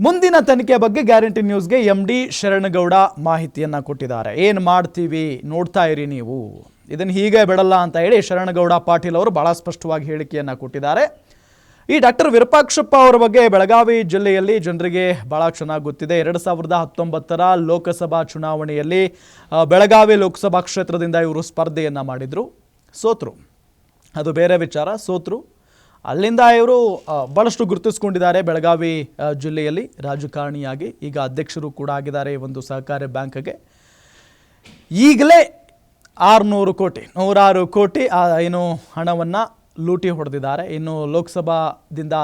ಮುಂದಿನ ತನಿಖೆ ಬಗ್ಗೆ ಗ್ಯಾರಂಟಿ ನ್ಯೂಸ್ಗೆ ಎಂ ಡಿ ಶರಣಗೌಡ ಮಾಹಿತಿಯನ್ನು ಕೊಟ್ಟಿದ್ದಾರೆ. ಏನು ಮಾಡ್ತೀವಿ? ನೋಡ್ತಾ ಇರಿ ನೀವು. ಇದನ್ನು ಹೀಗೆ ಬಿಡಲ್ಲ ಅಂತ ಹೇಳಿ ಶರಣಗೌಡ ಪಾಟೀಲ್ ಅವರು ಭಾಳ ಸ್ಪಷ್ಟವಾಗಿ ಹೇಳಿಕೆಯನ್ನು ಕೊಟ್ಟಿದ್ದಾರೆ. ಈ ಡಾಕ್ಟರ್ ವಿರೂಪಾಕ್ಷಪ್ಪ ಅವರ ಬಗ್ಗೆ ಬೆಳಗಾವಿ ಜಿಲ್ಲೆಯಲ್ಲಿ ಜನರಿಗೆ ಭಾಳ ಚೆನ್ನಾಗಿ ಗೊತ್ತಿದೆ. ಎರಡು ಸಾವಿರದ ಹತ್ತೊಂಬತ್ತರ ಲೋಕಸಭಾ ಚುನಾವಣೆಯಲ್ಲಿ ಬೆಳಗಾವಿ ಲೋಕಸಭಾ ಕ್ಷೇತ್ರದಿಂದ ಇವರು ಸ್ಪರ್ಧೆಯನ್ನು ಮಾಡಿದರು. ಸೋತರು. ಅದು ಬೇರೆ ವಿಚಾರ. ಸೋತರು. ಅಲ್ಲಿಂದ ಇವರು ಭಾಳಷ್ಟು ಗುರುತಿಸ್ಕೊಂಡಿದ್ದಾರೆ ಬೆಳಗಾವಿ ಜಿಲ್ಲೆಯಲ್ಲಿ ರಾಜಕಾರಣಿಯಾಗಿ. ಈಗ ಅಧ್ಯಕ್ಷರು ಕೂಡ ಆಗಿದ್ದಾರೆ ಈ ಒಂದು ಸಹಕಾರಿ ಬ್ಯಾಂಕ್ಗೆ. ಈಗಲೇ ಆರುನೂರು ಕೋಟಿ, ನೂರಾರು ಕೋಟಿ ಏನು ಹಣವನ್ನು ಲೂಟಿ ಹೊಡೆದಿದ್ದಾರೆ. ಇನ್ನು ಲೋಕಸಭಾದಿಂದ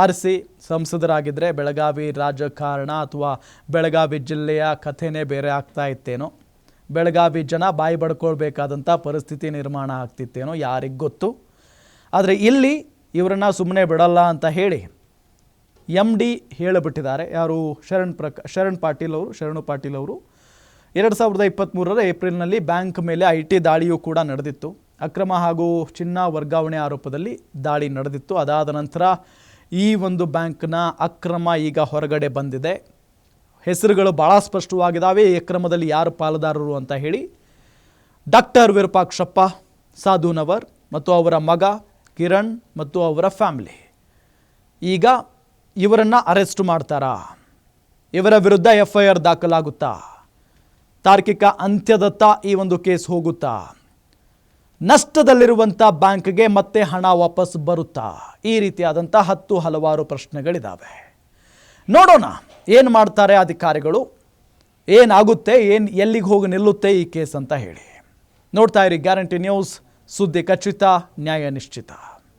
ಆರಿಸಿ ಸಂಸದರಾಗಿದ್ದರೆ ಬೆಳಗಾವಿ ರಾಜಕಾರಣ ಅಥವಾ ಬೆಳಗಾವಿ ಜಿಲ್ಲೆಯ ಕಥೆನೇ ಬೇರೆ ಆಗ್ತಾ ಇತ್ತೇನೋ. ಬೆಳಗಾವಿ ಜನ ಬಾಯಿ ಬಡ್ಕೊಳ್ಬೇಕಾದಂಥ ಪರಿಸ್ಥಿತಿ ನಿರ್ಮಾಣ ಆಗ್ತಿತ್ತೇನೋ ಯಾರಿಗೆ ಗೊತ್ತು. ಆದರೆ ಇಲ್ಲಿ ಇವರನ್ನ ಸುಮ್ಮನೆ ಬಿಡಲ್ಲ ಅಂತ ಹೇಳಿ ಎಂ ಡಿ ಹೇಳಿಬಿಟ್ಟಿದ್ದಾರೆ. ಯಾರು? ಶರಣ್ ಪ್ರಕ, ಶರಣ್ ಪಾಟೀಲ್ ಅವರು, ಶರಣು ಪಾಟೀಲ್ ಅವರು. ಎರಡು ಸಾವಿರದ ಇಪ್ಪತ್ತ್ಮೂರರ ಏಪ್ರಿಲ್ನಲ್ಲಿ ಬ್ಯಾಂಕ್ ಮೇಲೆ ಐ ಟಿ ದಾಳಿಯೂ ಕೂಡ ನಡೆದಿತ್ತು. ಅಕ್ರಮ ಹಾಗೂ ಚಿನ್ನ ವರ್ಗಾವಣೆ ಆರೋಪದಲ್ಲಿ ದಾಳಿ ನಡೆದಿತ್ತು. ಅದಾದ ನಂತರ ಈ ಒಂದು ಬ್ಯಾಂಕ್ನ ಅಕ್ರಮ ಈಗ ಹೊರಗಡೆ ಬಂದಿದೆ. ಹೆಸರುಗಳು ಭಾಳ ಸ್ಪಷ್ಟವಾಗಿದ್ದಾವೆ ಈ ಅಕ್ರಮದಲ್ಲಿ ಯಾರು ಪಾಲುದಾರರು ಅಂತ ಹೇಳಿ ಡಾಕ್ಟರ್ ವಿರೂಪಾಕ್ಷಪ್ಪ, ಸಾಧುನವರ್ ಮತ್ತು ಅವರ ಮಗ ಕಿರಣ್ ಮತ್ತು ಅವರ ಫ್ಯಾಮಿಲಿ. ಈಗ ಇವರನ್ನು ಅರೆಸ್ಟ್ ಮಾಡ್ತಾರಾ? ಇವರ ವಿರುದ್ಧ ಎಫ್ ಐ ಆರ್ ದಾಖಲಾಗುತ್ತಾ? ತಾರ್ಕಿಕ ಅಂತ್ಯದತ್ತ ಈ ಒಂದು ಕೇಸ್ ಹೋಗುತ್ತಾ? ನಷ್ಟದಲ್ಲಿರುವಂಥ ಬ್ಯಾಂಕ್ಗೆ ಮತ್ತೆ ಹಣ ವಾಪಸ್ ಬರುತ್ತಾ? ಈ ರೀತಿಯಾದಂಥ ಹತ್ತು ಹಲವಾರು ಪ್ರಶ್ನೆಗಳಿದ್ದಾವೆ ನೋಡೋಣ, ಏನು ಮಾಡ್ತಾರೆ ಅಧಿಕಾರಿಗಳು? ಏನಾಗುತ್ತೆ? ಏನು ಎಲ್ಲಿಗೆ ಹೋಗಿ ನಿಲ್ಲುತ್ತೆ ಈ ಕೇಸ್ ಅಂತ ಹೇಳಿ. ನೋಡ್ತಾ ಇರಿ, ಗ್ಯಾರಂಟಿ ನ್ಯೂಸ್, ಸುದ್ದಿ ಖಚಿತ, ನ್ಯಾಯ ನಿಶ್ಚಿತ.